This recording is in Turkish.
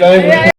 going.